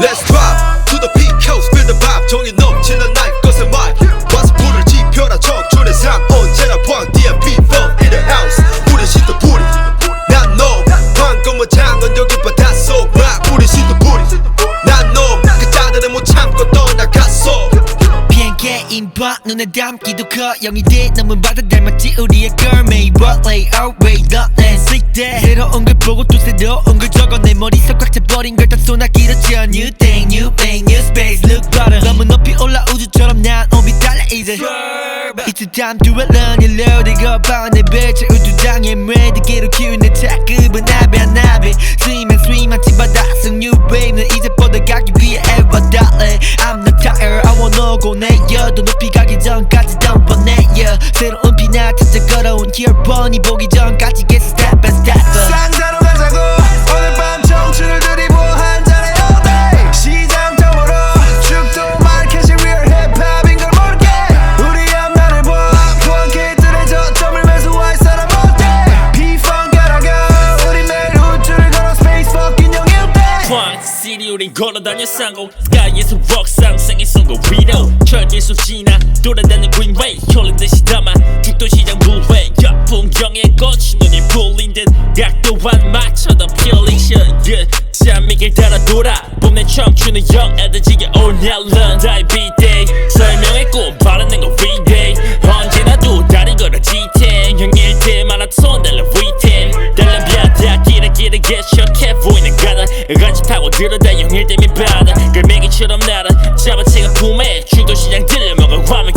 Let's drop to the peak house feel the vibe. 정이 넘치는 날 것의 말. 와서 불을 지펴라 청춘의 삶 언제나 DMP fun in the house. 우리 시도 뿌리. 난너. 방금은 장은 여기 바닷속. 막 우리 시도 뿌리. 난너. 그자들은 못 참고 떠나갔어. 비행기 인 바 눈에 담기도 커. 영이 돼. 넘은 바다 닮았지. 우리의 girl made what lay away 너네 쓸 걸 보고 또 새로운 걸 적어 내 머릿속 꽉 차버린 걸다 쏟아기렸죠 new thing new thing new space. Look better. 너무 높이 올라 우주처럼 난 오비 달라 이제. It's the time to learn your love 내가 봐내 배치 우주장에 매드기로 키운 내 차급은 나비 한 나비. 스위만 스위만 찌바다 속 new babe 는 이제 뻗어가기 위해 ever darling I'm not tired. I wanna go 내려 더 높이 가기 전까지 don't 보내요 새로운 비나 찾아 걸어온 here 번이 보기 전까지 get step 시리 우린 걸어다녀 상공 스카이에서 록 상승의 선거 위로 철길 속 지나. 돌아다니는 greenway 혈린 듯이 담아. 죽도 시장 불회 역풍경에 꽃이 눈이 풀린 듯. 각도한 맞춰던 필링션 yeah. 쌈미길 따라 돌아. 봄내 청춘은 night long die beat day 타고 들어다 영일 때미 바다. 갈매기처럼 날아 잡아채가 품에 중도시장 들려 먹어 과메